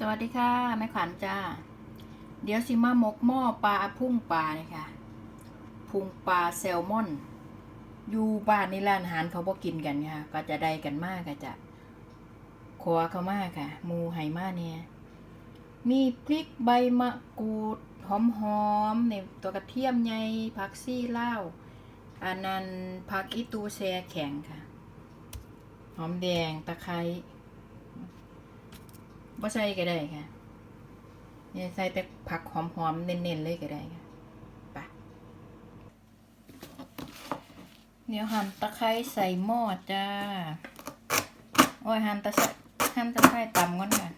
สวัสดีค่ะแม่ขวัญจ้า เดี๋ยวสิมาหมกหม้อปลาพุ่งปลาเลยค่ะ พุงปลาแซลมอน อยู่บ้านนี่ร้านอาหารเขาบอกกินกันค่ะ ก็จะได้กันมากก็จะครัวเขามากค่ะมูไหมาเนี่ย มีพริกใบมะกรูดหอมๆในตัวกระเทียมใหญ่ผักซี่เล่าอันนั้นผักอีตูแช่แข็งค่ะ หอมแดงตะไคร้ บ่ใส่ก็ได้ค่ะเนี่ยใส่แต่ผักหอมๆเน้นๆเลยก็ได้ค่ะไปเดี๋ยวหั่นตะไคร้ใส่หม้อจ้า โอ้ยหั่นตะไคร้หั่นตะไคร้ตำก่อนค่ะ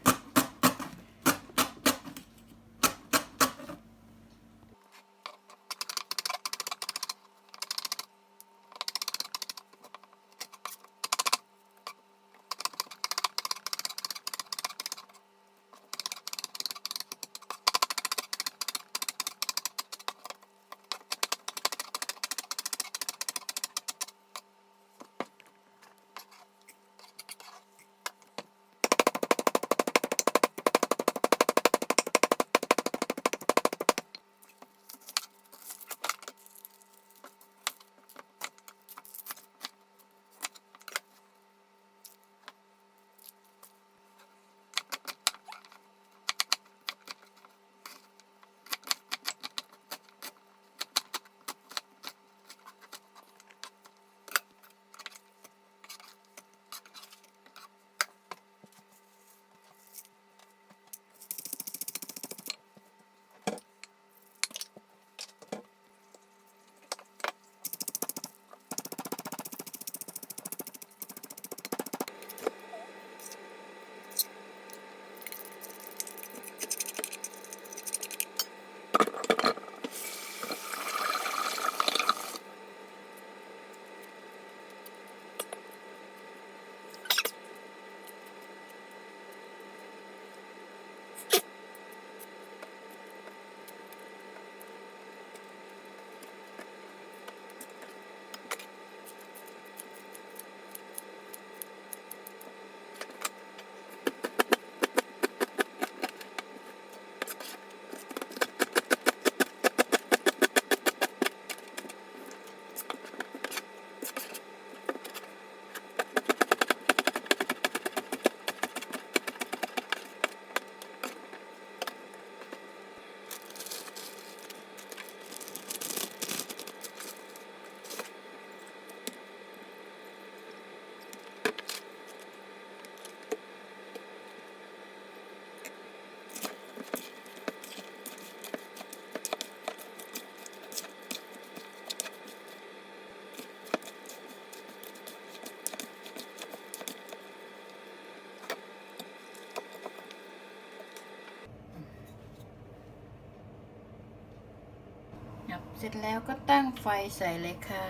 ครับเสร็จแล้วก็ตั้งไฟใส่เลยค่ะ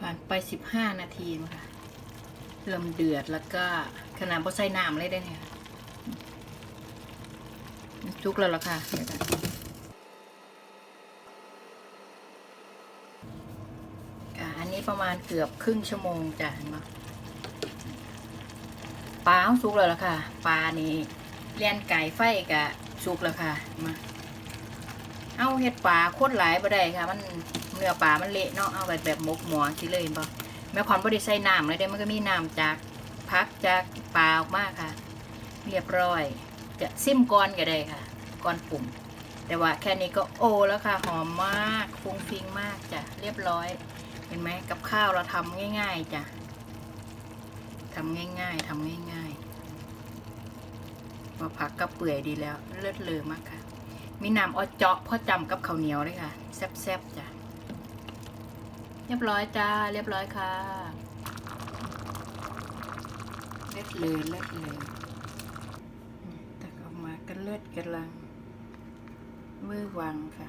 ผ่านไป 15 นาทีค่ะเริ่มเดือดแล้วก็ขนาดพอใส่น้ำเลยได้เนี่ยจุกแล้วล่ะค่ะเดี๋ยวกันอะอันนี้ประมาณเกือบครึ่งชั่วโมงจ้ะเห็นไหม ปลาเอาสุกแล้วล่ะค่ะ ปลานี่เลียนไก่ไฟกับสุกแล้วค่ะ มาเอาเห็ดปลาโคตรหลายบ่ได้ค่ะ มันเนื้อปลามันเละเนาะ เอาแบบแบบหมกหมอนสิเลยเห็นปะแม่ขวัญบ่ได้ใส่น้ำเลยเด้มันก็มีน้ำจากพักจากปลาออกมาค่ะ เรียบร้อย จะซิมก้อนก็ได้ค่ะ ก้อนปุ่ม แต่ว่าแค่นี้ก็โอแล้วค่ะ หอมมากฟุ้งฟิงมากจ้ะ เรียบร้อย เห็นไหมกับข้าวเราทำง่าย ๆจ้ะ ทำง่าย ๆทำง่ายๆมาผักก็เปื่อยดีแล้ว เลือดเลอมากค่ะ มีน้ำออเจาะพ่อจำกับข้าวเหนียวเลยค่ะ แซ่บๆจ้ะ เรียบร้อยจ้า เรียบร้อยค่ะ เลือดเลยเลือดเลยอืมตักออกมาก็เลือดกำลัง มือวังค่ะ